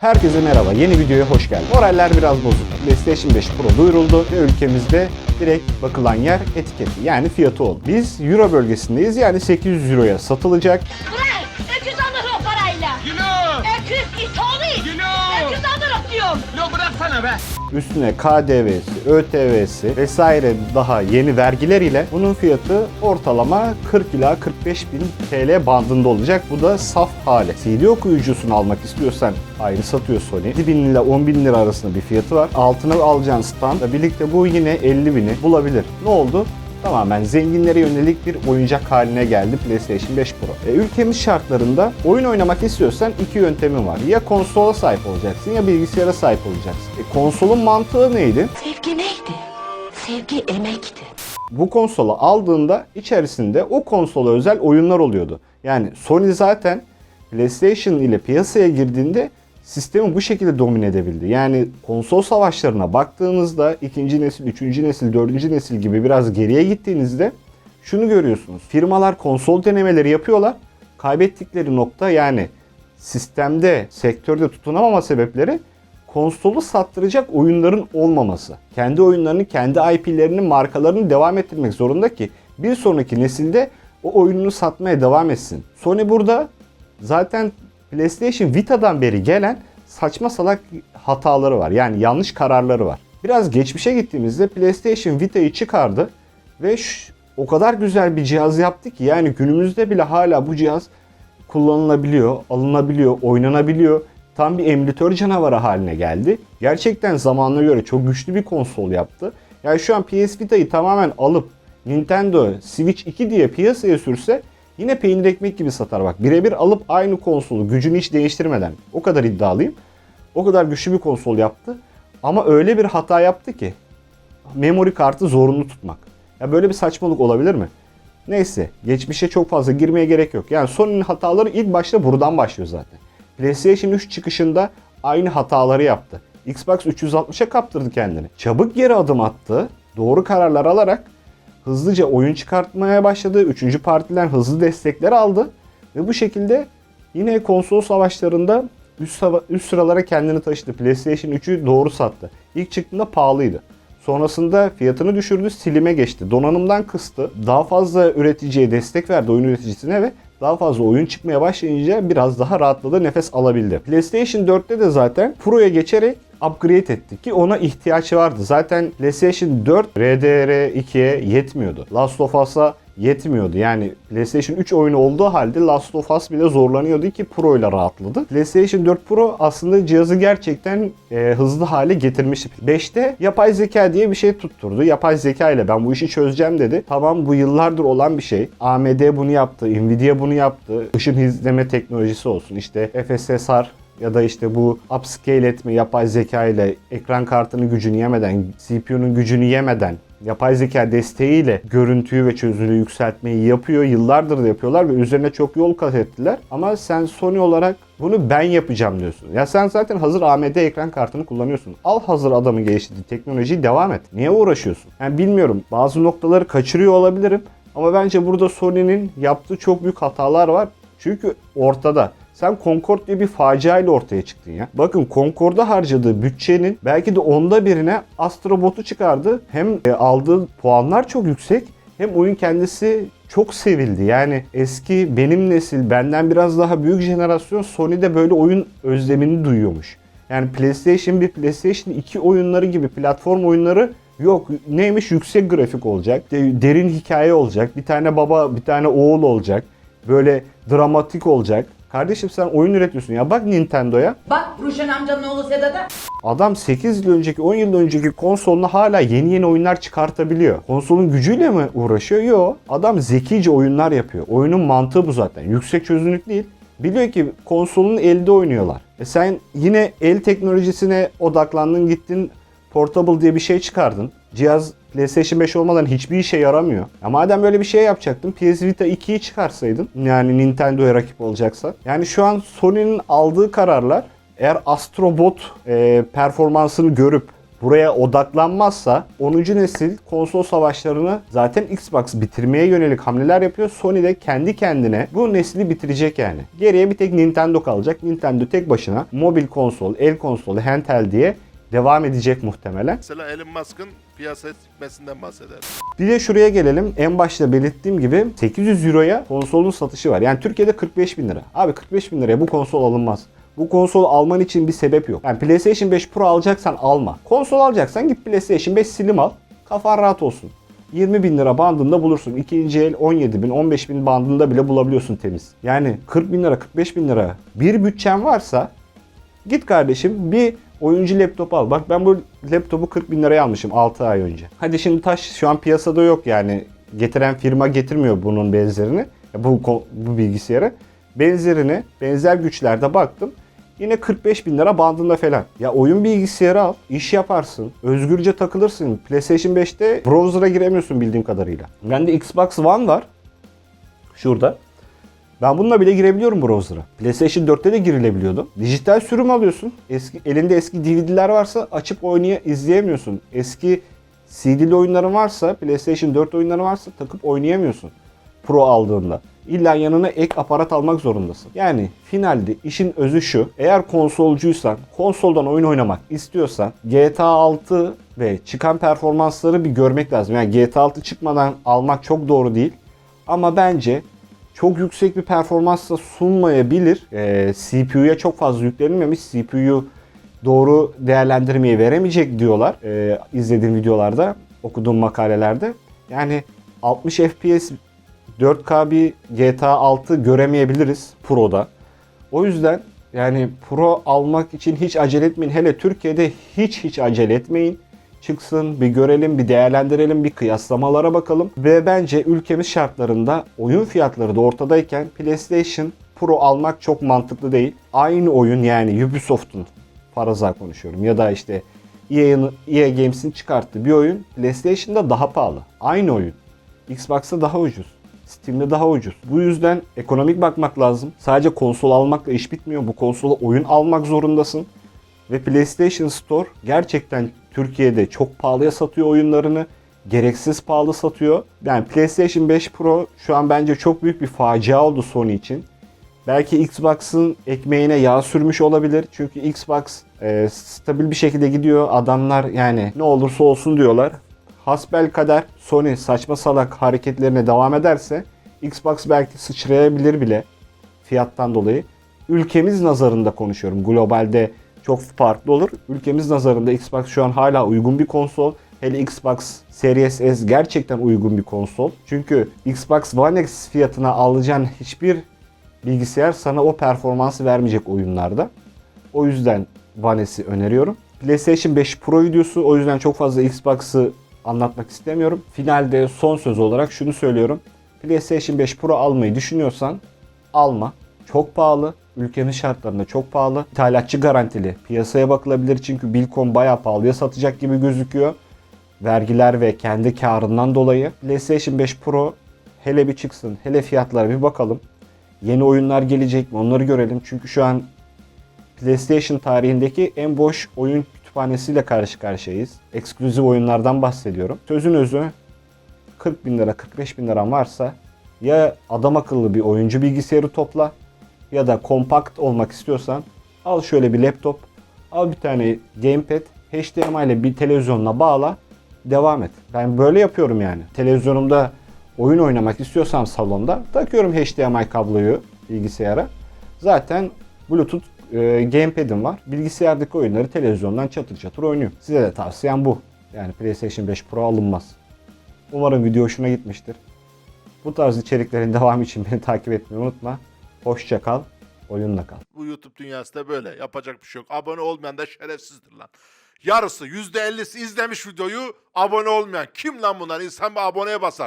Herkese merhaba, yeni videoya hoş geldin. Moraller biraz bozuk. PlayStation 5 Pro duyuruldu ve ülkemizde direkt bakılan yer etiketi yani fiyatı oldu. Biz Euro bölgesindeyiz yani 800 Euro'ya satılacak. Bırak! Lo bıraksana be! Üstüne KDV'si, ÖTV'si vesaire daha yeni vergiler ile bunun fiyatı ortalama 40 ila 45 bin TL bandında olacak. Bu da saf hali. CD okuyucusunu almak istiyorsan ayrı satıyor Sony. 7 bin ile 10 bin lira arasında bir fiyatı var. Altına alacağın standla birlikte bu yine 50 bini bulabilir. Ne oldu? Tamamen zenginlere yönelik bir oyuncak haline geldi PlayStation 5 Pro. E, ülkemiz şartlarında oyun oynamak istiyorsan iki yöntemin var. Ya konsola sahip olacaksın ya bilgisayara sahip olacaksın. E, konsolun mantığı neydi? Sevgi neydi? Sevgi emekti. Bu konsolu aldığında içerisinde o konsola özel oyunlar oluyordu. Yani Sony zaten PlayStation ile piyasaya girdiğinde sistemi bu şekilde domine edebildi. Yani konsol savaşlarına baktığınızda ikinci nesil, üçüncü nesil, dördüncü nesil gibi biraz geriye gittiğinizde şunu görüyorsunuz. Firmalar konsol denemeleri yapıyorlar. Kaybettikleri nokta yani sistemde, sektörde tutunamama sebepleri konsolu sattıracak oyunların olmaması. Kendi oyunlarını, kendi IP'lerini, markalarını devam ettirmek zorunda ki bir sonraki nesilde o oyununu satmaya devam etsin. Sony burada zaten PlayStation Vita'dan beri gelen saçma salak hataları var. Yani yanlış kararları var. Biraz geçmişe gittiğimizde PlayStation Vita'yı çıkardı ve ş- o kadar güzel bir cihaz yaptı ki yani günümüzde bile hala bu cihaz kullanılabiliyor, alınabiliyor, oynanabiliyor. Tam bir emülatör canavarı haline geldi. Gerçekten zamanına göre çok güçlü bir konsol yaptı. Yani şu an PS Vita'yı tamamen alıp Nintendo Switch 2 diye piyasaya sürse yine peynir ekmek gibi satar bak. Birebir alıp aynı konsolu gücünü hiç değiştirmeden o kadar iddialıyım. O kadar güçlü bir konsol yaptı. Ama öyle bir hata yaptı ki memory kartı zorunlu tutmak. Ya böyle bir saçmalık olabilir mi? Neyse, geçmişe çok fazla girmeye gerek yok. Yani Sony'nin hataları ilk başta buradan başlıyor zaten. PlayStation 3 çıkışında aynı hataları yaptı. Xbox 360'a kaptırdı kendini. Çabuk geri adım attı. Doğru kararlar alarak hızlıca oyun çıkartmaya başladı. Üçüncü partiden hızlı destekler aldı. Ve bu şekilde yine konsol savaşlarında üst, sava- üst sıralara kendini taşıdı. PlayStation 3'ü doğru sattı. İlk çıktığında pahalıydı. Sonrasında fiyatını düşürdü, silime geçti. Donanımdan kıstı. Daha fazla üreticiye destek verdi oyun üreticisine ve daha fazla oyun çıkmaya başlayınca biraz daha rahatladı, nefes alabildi. PlayStation 4'te de zaten Pro'ya geçerek upgrade etti ki ona ihtiyaç vardı. Zaten PlayStation 4 RDR2'ye yetmiyordu. Last of Us'a yetmiyordu. Yani PlayStation 3 oyunu olduğu halde Last of Us bile zorlanıyordu ki Pro ile rahatladı. PlayStation 4 Pro aslında cihazı gerçekten e, hızlı hale getirmişti. 5'te yapay zeka diye bir şey tutturdu. Yapay zeka ile ben bu işi çözeceğim dedi. Tamam bu yıllardır olan bir şey. AMD bunu yaptı, Nvidia bunu yaptı. Işın izleme teknolojisi olsun. İşte FSSR ya da işte bu upscale etme yapay zeka ile ekran kartının gücünü yemeden, CPU'nun gücünü yemeden yapay zeka desteğiyle görüntüyü ve çözünürlüğü yükseltmeyi yapıyor. Yıllardır da yapıyorlar ve üzerine çok yol kat ettiler. Ama sen Sony olarak bunu ben yapacağım diyorsun. Ya sen zaten hazır AMD ekran kartını kullanıyorsun. Al hazır adamı geliştirdiği teknolojiyi devam et. Niye uğraşıyorsun? Yani bilmiyorum. Bazı noktaları kaçırıyor olabilirim. Ama bence burada Sony'nin yaptığı çok büyük hatalar var. Çünkü ortada. Sen Concord diye bir facia ile ortaya çıktın ya. Bakın Concord'a harcadığı bütçenin belki de onda birine Astrobot'u çıkardı. Hem e, aldığı puanlar çok yüksek hem oyun kendisi çok sevildi. Yani eski benim nesil, benden biraz daha büyük jenerasyon Sony'de böyle oyun özlemini duyuyormuş. Yani PlayStation 1, PlayStation 2 oyunları gibi platform oyunları yok. Neymiş? Yüksek grafik olacak, de- derin hikaye olacak, bir tane baba, bir tane oğul olacak. Böyle dramatik olacak. Kardeşim sen oyun üretiyorsun ya bak Nintendo'ya. Bak Ruşen amcanın oğlu Sedat'a. Adam 8 yıl önceki 10 yıl önceki konsoluna hala yeni yeni oyunlar çıkartabiliyor. Konsolun gücüyle mi uğraşıyor? Yok. Adam zekice oyunlar yapıyor. Oyunun mantığı bu zaten. Yüksek çözünürlük değil. Biliyor ki konsolun elde oynuyorlar. E sen yine el teknolojisine odaklandın gittin Portable diye bir şey çıkardın. Cihaz PlayStation 5 olmadan hiçbir işe yaramıyor. Ya madem böyle bir şey yapacaktın PS Vita 2'yi çıkarsaydın yani Nintendo'ya rakip olacaksa. Yani şu an Sony'nin aldığı kararlar eğer Astrobot e, performansını görüp buraya odaklanmazsa 10. nesil konsol savaşlarını zaten Xbox bitirmeye yönelik hamleler yapıyor. Sony de kendi kendine bu nesli bitirecek yani. Geriye bir tek Nintendo kalacak. Nintendo tek başına mobil konsol, el konsolu, handheld diye devam edecek muhtemelen. Mesela Elon Musk'ın piyasaya çıkmasından bahseder. Bir de şuraya gelelim. En başta belirttiğim gibi 800 Euro'ya konsolun satışı var. Yani Türkiye'de 45 bin lira. Abi 45 bin liraya bu konsol alınmaz. Bu konsol alman için bir sebep yok. Yani PlayStation 5 Pro alacaksan alma. Konsol alacaksan git PlayStation 5 Slim al. Kafan rahat olsun. 20 bin lira bandında bulursun. İkinci el 17 bin, 15 bin bandında bile bulabiliyorsun temiz. Yani 40 bin lira, 45 bin lira bir bütçen varsa Git kardeşim bir oyuncu laptop al. Bak ben bu laptopu 40 bin liraya almışım 6 ay önce. Hadi şimdi taş şu an piyasada yok yani. Getiren firma getirmiyor bunun benzerini. Bu, bu bilgisayarı. Benzerini, benzer güçlerde baktım. Yine 45 bin lira bandında falan. Ya oyun bilgisayarı al, iş yaparsın, özgürce takılırsın. PlayStation 5'te browser'a giremiyorsun bildiğim kadarıyla. Bende Xbox One var. Şurada. Ben bununla bile girebiliyorum browser'a. PlayStation 4'te de girilebiliyordu. Dijital sürüm alıyorsun. Eski elinde eski DVD'ler varsa açıp oynaya izleyemiyorsun. Eski CD'li oyunların varsa, PlayStation 4 oyunları varsa takıp oynayamıyorsun. Pro aldığında. İlla yanına ek aparat almak zorundasın. Yani finalde işin özü şu. Eğer konsolcuysan, konsoldan oyun oynamak istiyorsan GTA 6 ve çıkan performansları bir görmek lazım. Yani GTA 6 çıkmadan almak çok doğru değil. Ama bence çok yüksek bir performans da sunmayabilir. Ee, CPU'ya çok fazla yüklenilmemiş. CPU doğru değerlendirmeyi veremeyecek diyorlar. Ee, izlediğim videolarda, okuduğum makalelerde. Yani 60 FPS 4K bir GTA 6 göremeyebiliriz Pro'da. O yüzden yani Pro almak için hiç acele etmeyin. Hele Türkiye'de hiç hiç acele etmeyin. Çıksın bir görelim, bir değerlendirelim, bir kıyaslamalara bakalım. Ve bence ülkemiz şartlarında oyun fiyatları da ortadayken PlayStation Pro almak çok mantıklı değil. Aynı oyun yani Ubisoft'un faraza konuşuyorum ya da işte EA'ın EA Games'in çıkarttığı bir oyun PlayStation'da daha pahalı. Aynı oyun. Xbox'ta daha ucuz. Steam'de daha ucuz. Bu yüzden ekonomik bakmak lazım. Sadece konsol almakla iş bitmiyor. Bu konsola oyun almak zorundasın. Ve PlayStation Store gerçekten Türkiye'de çok pahalıya satıyor oyunlarını. Gereksiz pahalı satıyor. Yani PlayStation 5 Pro şu an bence çok büyük bir facia oldu Sony için. Belki Xbox'ın ekmeğine yağ sürmüş olabilir. Çünkü Xbox e, stabil bir şekilde gidiyor. Adamlar yani ne olursa olsun diyorlar. Hasbel kader Sony saçma salak hareketlerine devam ederse Xbox belki sıçrayabilir bile fiyattan dolayı. Ülkemiz nazarında konuşuyorum. Globalde çok farklı olur. Ülkemiz nazarında Xbox şu an hala uygun bir konsol. Hele Xbox Series S gerçekten uygun bir konsol. Çünkü Xbox One X fiyatına alacağın hiçbir bilgisayar sana o performansı vermeyecek oyunlarda. O yüzden One S'i öneriyorum. PlayStation 5 Pro videosu o yüzden çok fazla Xbox'ı anlatmak istemiyorum. Finalde son söz olarak şunu söylüyorum. PlayStation 5 Pro almayı düşünüyorsan alma. Çok pahalı. Ülkenin şartlarında çok pahalı. İthalatçı garantili. Piyasaya bakılabilir çünkü Bilcom bayağı pahalıya satacak gibi gözüküyor. Vergiler ve kendi karından dolayı. PlayStation 5 Pro hele bir çıksın. Hele fiyatlara bir bakalım. Yeni oyunlar gelecek mi onları görelim. Çünkü şu an PlayStation tarihindeki en boş oyun kütüphanesiyle karşı karşıyayız. Ekskluzif oyunlardan bahsediyorum. Sözün özü 40 bin lira 45 bin liran varsa ya adam akıllı bir oyuncu bilgisayarı topla ya da kompakt olmak istiyorsan al şöyle bir laptop al bir tane gamepad HDMI ile bir televizyonla bağla devam et. Ben böyle yapıyorum yani. Televizyonumda oyun oynamak istiyorsam salonda takıyorum HDMI kabloyu bilgisayara. Zaten Bluetooth e, gamepad'im var. Bilgisayardaki oyunları televizyondan çatır çatır oynuyorum. Size de tavsiyem bu. Yani PlayStation 5 Pro alınmaz. Umarım video hoşuna gitmiştir. Bu tarz içeriklerin devamı için beni takip etmeyi unutma. Hoşça kal, oyunla kal. Bu YouTube dünyası da böyle. Yapacak bir şey yok. Abone olmayan da şerefsizdir lan. Yarısı %50'si izlemiş videoyu abone olmayan. Kim lan bunlar? İnsan bir aboneye basar.